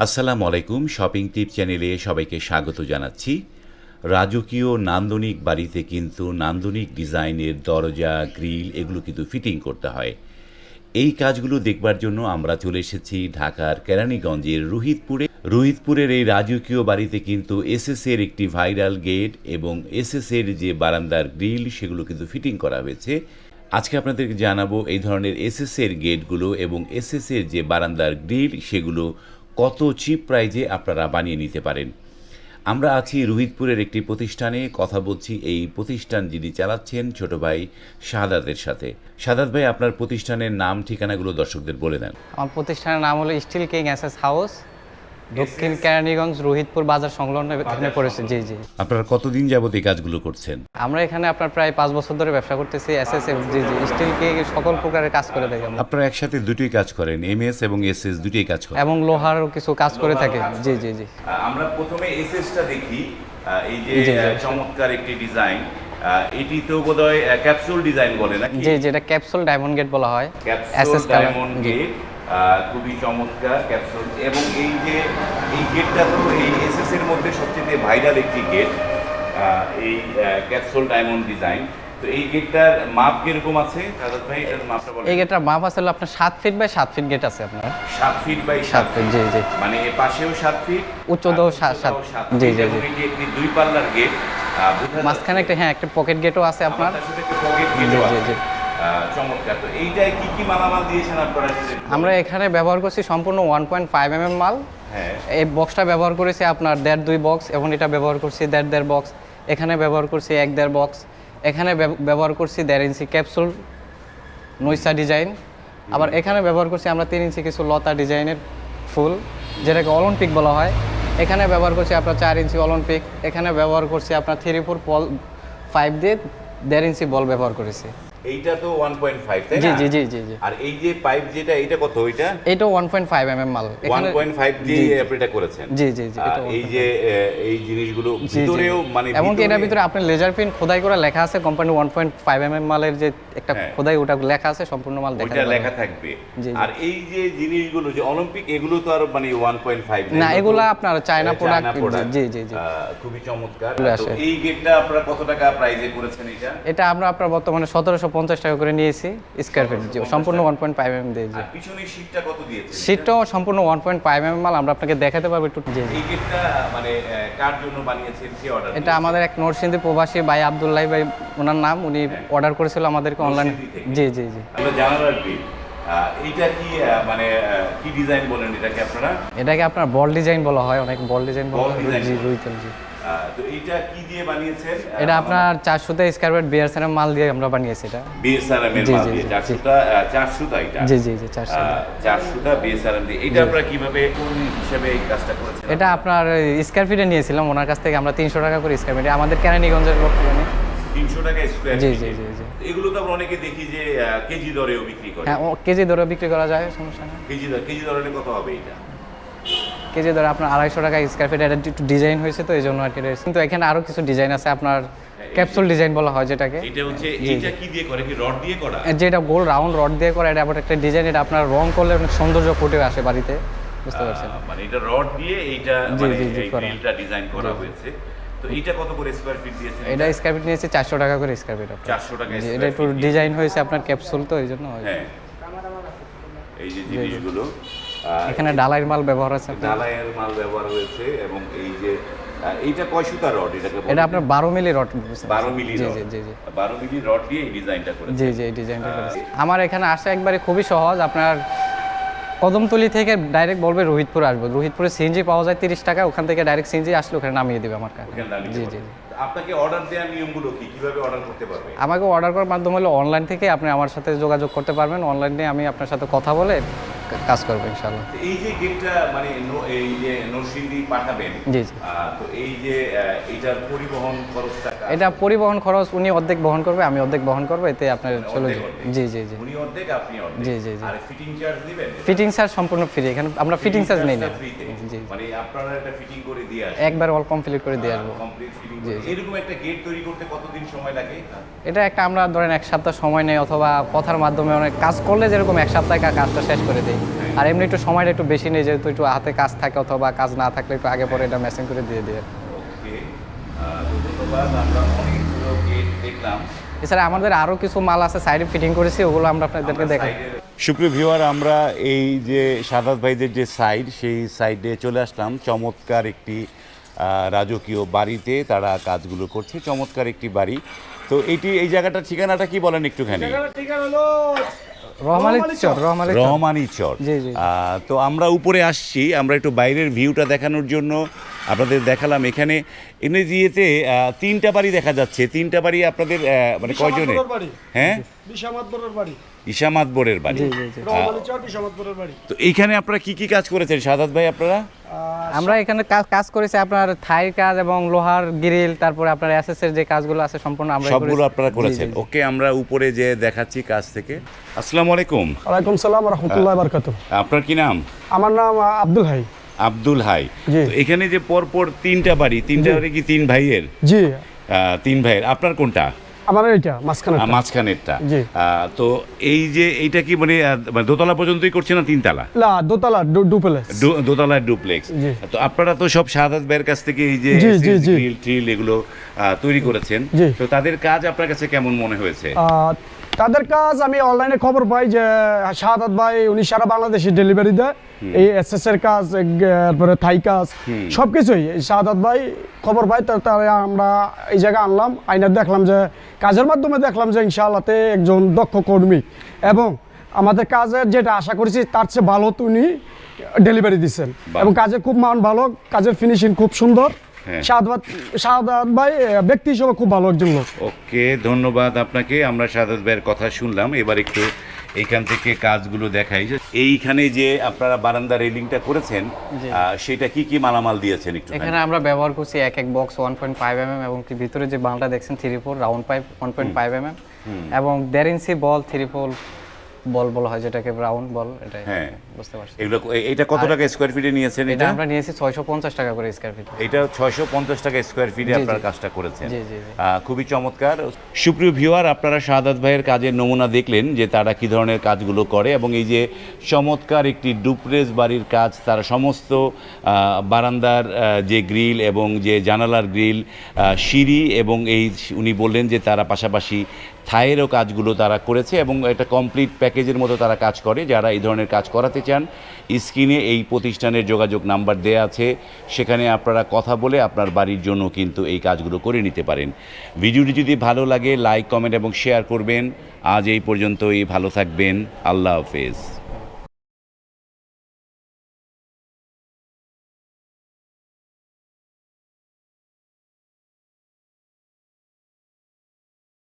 আসসালামু আলাইকুম, শপিং টিপ চ্যানেলে সবাইকে স্বাগত জানাচ্ছি। রাজকীয় নান্দনিক বাড়িতে কিন্তু নান্দনিক ডিজাইনের দরজা, গ্রিল এগুলো কিন্তু ফিটিং করতে হয়। এই কাজগুলো দেখবার জন্য আমরা চলে এসেছি ঢাকার কেরানীগঞ্জের রোহিতপুরে। রোহিতপুরের এই রাজকীয় বাড়িতে কিন্তু এসএস এর একটি ভাইরাল গেট এবং এসএস এর যে বারান্দার গ্রিল, সেগুলো কিন্তু ফিটিং করা হয়েছে। আজকে আপনাদেরকে জানাব এই ধরনের এসএস এর গেটগুলো এবং এসএস এর যে বারান্দার গ্রিল, সেগুলো কত চিপ প্রাইজে আপনারা বানিয়ে নিতে পারেন। আমরা আছি রোহিতপুরের একটি প্রতিষ্ঠানে, কথা বলছি এই প্রতিষ্ঠান যিনি চালাচ্ছেন ছোট ভাই শাহাদাতের সাথে। শাহাদ ভাই, আপনার প্রতিষ্ঠানের নাম, ঠিকানাগুলো দর্শকদের বলে দেন। আমার প্রতিষ্ঠানের নাম হলো স্টিল কিং অ্যাসেস হাউস দক্ষিণ কেরানীগঞ্জ রোহিতপুর বাজার সংলগ্ন এখানে পড়েছে জি জি। আপনারা কতদিন যাবত এই কাজগুলো করছেন? আমরা এখানে আপনার প্রায় পাঁচ বছর ধরে ব্যবসা করতেছি SS G G steel king সকল প্রকারের কাজ করে থাকি আমরা। আপনারা একসাথে দুটোই কাজ করেন এমএস এবং এসএস দুটোই কাজ করেন? এবং লোহারও কিছু কাজ করে থাকি জি জি জি। আমরা প্রথমে এসএসটা দেখি এই যে জি, জি। চমৎকার একটি ডিজাইন। এটি তো বোধহয় ক্যাপসুল ডিজাইন বলে নাকি? জি যেটা ক্যাপসুল ডায়মন্ড গেট বলা হয় ক্যাপসুল এসএস ডায়মন্ড গেট খুবই চমৎকার ক্যাপসুল এবং এই যে এই গেটটা তো এই এসএস এর মধ্যে সবচেয়ে ভাইরাল একটি গেট এই ক্যাপসুল ডায়মন্ড ডিজাইন তো এই গেটটার মাপ কীরকম আছে? সাদাত ভাই এটার মাপটা বলেন। এই গেটটার মাপ আসলে আপনার সাত ফিট বাই সাত ফিট গেট আছে আপনার। সাত ফিট বাই সাত সাত ফিট জি জি। মানে এ পাশেও সাত ফিট উচ্চতাও আর সাত- সাত। উচ্চতাও জি, জি, জি। একটি দুই পাল্লার গেট মাঝখানে একটা হ্যাঁ একটা পকেট গেটও আছে আপনার। সাথে একটা পকেট জি, গেটও জি, আছে। জি। আহ, চমৎকার। তো এইটায় কি কি মালামাল দিয়েছেন আপনারা যদি একটু বলেন? আমরা এখানে ব্যবহার করছি সম্পূর্ণ one point five M M মাল। হ্যাঁ। এই বক্সটা ব্যবহার করেছি আপনার দেড় দুই বক্স এবং এটা ব্যবহার করছি দেড় দেড় বক্স এখানে ব্যবহার করছি এক দেড় বক্স এখানে ব্যব- ব্যবহার করছি দেড় ইঞ্চি ক্যাপসুল নৈসা ডিজাইন আবার এখানে ব্যবহার করছি আমরা তিন ইঞ্চি কিছু লতা ডিজাইনের ফুল যেটাকে অলিম্পিক বলা হয়। এখানে ব্যবহার করছি আপনার চার ইঞ্চি অলিম্পিক এখানে ব্যবহার করছি আপনার থ্রি ফোর পল ফাইভ দিয়ে দেড় ইঞ্চি বল ব্যবহার করেছি। এইটা তো 1.5 তাই না? জি জি জি জি। আর এই যে পাইপ যেটা এটা কত পয়েন্ট ফাইভ এম এম মাল। 1.5 দিয়ে আপনি এটা করেছেন। জি জি জি এই যে এই জিনিসগুলো। ভিতরেও মানে এমনকি এটার ভিতরে- ভিতরে আপনার লেজার প্রিন্ট খোদাই করে লেখা আছে company one point five M M মালের যে একটা হ্যাঁ। খোদাই ওটা লেখা আছে সম্পূর্ণ মাল দেখা। লেখা থাকবে। আর এই যে জিনিসগুলো যে অলিম্পিক এগুলো তো আর মানে 1.5 না এগুলা আপনার চায়না প্রোডাক্ট জি জি জি খুবই চমৎকার। তো এই গেটটা আপনারা কত টাকা প্রাইজে করেছেন এটা? এটা আমরা আপনার বর্তমানে সতেরোশো পঞ্চাশ টাকা করে নিয়েছি স্কোয়ার ফিট জি সম্পূর্ণ ওয়ান পয়েন্ট ফাইভ এম দিয়ে জি। পিছনের শীটটা কত দিয়েছে? সিটটাও সম্পূর্ণ ওয়ান পয়েন্ট ফাইভ এম মাল আমরা আপনাকে দেখাতে পারব একটু। জি এই গেটটা মানে কার জন্য বানিয়েছেন কে অর্ডার এটা আমাদের এক নরসিংদী প্রবাসী ভাই আবদুল্লাহ ভাই ওনার নাম উনি অর্ডার করেছিল আমাদেরকে অনলাইন জি জি জি। আমরা জানার আর কি মানে কি ডিজাইন বলেন এটাকে আপনারা? এটাকে আপনার বল ডিজাইন বলা হয় অনেক বল ডিজাইন বলা হয়। জি রুইতেল জি তো এইটা কি দিয়ে বানিয়েছেন? এটা আপনার চারশোতে স্কোয়ার ফিট বিয়ার মাল দিয়ে আমরা বানিয়েছি এটা। মাল এটা? জি জি জি চারশো চারশোটা বিএসআরএম দিয়ে। এটা আপনারা কীভাবে কোন হিসাবে এই কাজটা করেছেন? এটা আপনার স্কোয়ার ফিটে নিয়েছিলাম ওনার কাছ থেকে আমরা তিনশো টাকা করে স্কোয়ার ফিটে আমাদের কেরানীগঞ্জের লোক তিনশো টাকা স্কোয়ার জি, জি, জি, জি। এগুলো তো আমরা অনেকে দেখি যে কেজি দরেও বিক্রি করে। হ্যাঁ কেজি দরে বিক্রি করা যায় সমস্যা কেজি দর কেজি দরে কত হবে এটা। কেজি দরে আপনার আড়াইশো টাকা স্কোয়ার ফিট এটা একটু ডিজাইন হয়েছে তো এই জন্য আর কি কিন্তু এখানে আরও কিছু ডিজাইন আছে আপনার ক্যাপসুল ডিজাইন বলা হয় যেটাকে। এটা হচ্ছে এইটা কি দিয়ে করে কি রড দিয়ে করা? যেটা গোল রাউন্ড রড দিয়ে করা এটা আবার একটা ডিজাইন এটা আপনার রং করলে অনেক সৌন্দর্য ফুটে আসে বাড়িতে বুঝতে পারছেন? মানে এটা রড দিয়ে এইটা মানে ডিজাইন করা। হয়েছে। তো এইটা কত করে স্কোয়ার ফিট দিয়েছেন? এটা স্কোয়ার ফিট নিয়েছে চারশো টাকা করে স্কোয়ার ফিট 400 টাকা এটা একটু ডিজাইন হয়েছে আপনার ক্যাপসুল তো এই জন্য হয়। এই যে জিনিসগুলো এখানে ডালাইয়ের মাল ব্যবহার আছে আপনার। মাল ব্যবহার হয়েছে এবং এই যে এইটা কয় সুতা রড এটাকে এটা আপনার বারো মিলি রড। 12 মিলি জি রড। জি জি জি। 12 মিলি রড দিয়ে এই ডিজাইনটা করেছে জি জি এই ডিজাইনটা করেছি। আমার এখানে আসা একবারে খুবই সহজ। আপনার কদমতলি থেকে ডাইরেক্ট বলবে রোহিতপুর আসব। রোহিতপুরে সিএনজি পাওয়া যায় তিরিশ টাকা ওখান থেকে ডাইরেক্ট সিএনজি আসলে ওখানে নামিয়ে দেবে আমার কাছে জি জি। আপনাকে অর্ডার দেওয়ার নিয়মগুলো কি? কীভাবে অর্ডার করতে পারবে? আমাকে অর্ডার করার মাধ্যম হলো অনলাইন থেকে আপনি আমার সাথে যোগাযোগ করতে পারবেন। অনলাইনে আমি আপনার সাথে কথা বলে কাজ করব ইনশাল্লাহ এই যে গেটটা মানে এই যে নরসিংদী পাঠাবেন জি জি। তো এই যে পরিবহন খরচটা এটা পরিবহন খরচ উনি অর্ধেক বহন করবে আমি অর্ধেক বহন করব এতে আপনার চলে যাবে। জি জি জি। উনি অর্ধেক আপনি অর্ধেক। জি, জি, জি। আর ফিটিং চার্জ দিবেন? ফিটিং চার্জ সম্পূর্ণ ফ্রি এখানে আমরা ফিটিং চার্জ নেই না। জি মানে আপনারা এটা ফিটিং করে দিয়ে আসেন একবার অল কমপ্লিট করে দিয়ে আসব। কমপ্লিট এরকম একটা গেট তৈরি করতে কতদিন সময় লাগে? এটা একটা আমরা ধরেন এক সপ্তাহ সময় নেই অথবা কথার মাধ্যমে অনেক কাজ করলে যেরকম এক সপ্তাহে কা- কাজটা শেষ করে দিই। আর এমনি একটু সময়টা একটু বেশি নেই যেহেতু একটু হাতে কাজ থাকে অথবা কাজ না থাকলে একটু আগে পরে এটা মেশিন করে দিয়ে দিয়ে এছাড়া আমাদের আরও কিছু মাল আছে সাইডে ফিটিং করেছি ওগুলো আমরা আপনাদেরকে দেখাই। সুপ্রিয় ভিউয়ার আমরা এই যে সাদাত ভাইদের যে সাইড সেই সাইডে চলে আসলাম। চমৎকার একটি রাজকীয় বাড়িতে তারা কাজগুলো করছে। চমৎকার একটি বাড়ি। তো এইটি এই জায়গাটার ঠিকানাটা কি বলেন একটুখানি? রহমানি চর তো আমরা উপরে আসছি। আমরা একটু বাইরের ভিউটা দেখানোর জন্য আপনাদের দেখালাম। এখানে এনে দিয়েতে আহ, তিনটা বাড়ি দেখা যাচ্ছে। তিনটা বাড়ি আপনাদের মানে কয়জনে হ্যাঁ? বাড়ি। তো এইখানে আপনারা কি কি কাজ করেছেন সাদাত ভাই আপনারা? আমরা এখানে কাজ কাজ করেছি আপনার থাই কাজ এবং লোহার গ্রিল তারপরে আপনার এসএস যে কাজগুলো আছে সম্পূর্ণ আমরা সবগুলো আপনারা করেছেন। ওকে আমরা উপরে যে দেখাচ্ছি কাজ থেকে। আসসালামু আলাইকুম। ওয়ালাইকুম সালাম রহমতুল্লাহ বারকাত আপনার কি নাম? আমার নাম আব্দুল হাই। আব্দুল হাই। এখানে যে পরপর তিনটা বাড়ি তিনটা বাড়ি কি তিন ভাইয়ের? জি। তিন ভাইয়ের। আপনার কোনটা? আমার এইটা মাঝখানে মাঝখানেরটা। আহ, তো এই যে এইটা কি মানে মানে দোতলা পর্যন্তই করছে না তিনতলা? না দোতলা ডু- ডুপ্লেক্স। তো আপনারা তো সব সাদা ভাইয়ের কাছ থেকে এই যে। গ্রিল ট্রিল এগুলো তৈরি করেছেন। তো তাদের কাজ আপনার কাছে কেমন মনে হয়েছে? তাদের কাজ আমি অনলাইনে খবর পাই যে শাহাদাত ভাই উনি সারা বাংলাদেশে ডেলিভারি দেয়। এই এস এস এর কাজ তারপরে থাই কাজ সব কিছুই শাহাদাত ভাই খবর পাই তার আমরা এই জায়গায় আনলাম। আইনা দেখলাম যে কাজের মাধ্যমে দেখলাম যে ইনশাআল্লাহতে একজন দক্ষ কর্মী। এবং আমাদের কাজের যেটা আশা করেছি তার চেয়ে ভালো উনি ডেলিভারি দিচ্ছেন এবং কাজের খুব মান ভালো কাজের ফিনিশিং খুব সুন্দর। হ্যাঁ। শাহাদাত ভাই ব্যক্তি হিসেবে খুব ভালো একজন লোক। ওকে ধন্যবাদ আপনাকে। আমরা সাদাত ভাইয়ের কথা শুনলাম। এবার একটু এইখান থেকে কাজগুলো দেখাই। এইখানে যে আপনারা বারান্দা রেলিংটা করেছেন সেটা কি কি মালামাল দিয়েছেন একটু এখানে আমরা ব্যবহার করছি এক এক box one point five M এবং কি ভিতরে যে বালটা দেখছেন three four round pipe one point five M এবং দেড় ইঞ্চি বল থ্রি ফোর বল বলা হয় যেটাকে রাউন্ড বল এটাই হ্যাঁ। বুঝতে পারছি। এগুলো এটা কত টাকা স্কোয়ার ফিটে নিয়েছেন এটা এটা? আমরা নিয়েছি ছয়শো পঞ্চাশ টাকা করে স্কোয়ার ফিট এটা ছয়শো পঞ্চাশ টাকা স্কোয়ার ফিটে আপনার কাজটা করেছেন। জি, জি, জি। খুবই চমৎকার। সুপ্রিয় ভিউয়ার আপনারা শাহাদাত ভাইয়ের কাজের নমুনা দেখলেন যে তারা কি ধরনের কাজগুলো করে এবং এই যে চমৎকার একটি ডুপ্রেস বাড়ির কাজ তারা সমস্ত বারান্দার যে গ্রিল এবং যে জানালার গ্রিল সিঁড়ি এবং এই উনি বললেন যে তারা পাশাপাশি থায়েরও কাজগুলো তারা করেছে এবং এটা কমপ্লিট প্যাকেজের মতো তারা কাজ করে, যারা এই ধরনের কাজ করাতে চান, স্ক্রিনে এই প্রতিষ্ঠানের যোগাযোগ নাম্বার দেয়া আছে, সেখানে আপনারা কথা বলে আপনার বাড়ির জন্য কিন্তু এই কাজগুলো করে নিতে পারেন। ভিডিওটি যদি ভালো লাগে, লাইক, কমেন্ট এবং শেয়ার করবেন। আজ এই পর্যন্তই, ভালো থাকবেন, আল্লাহ হাফেজ।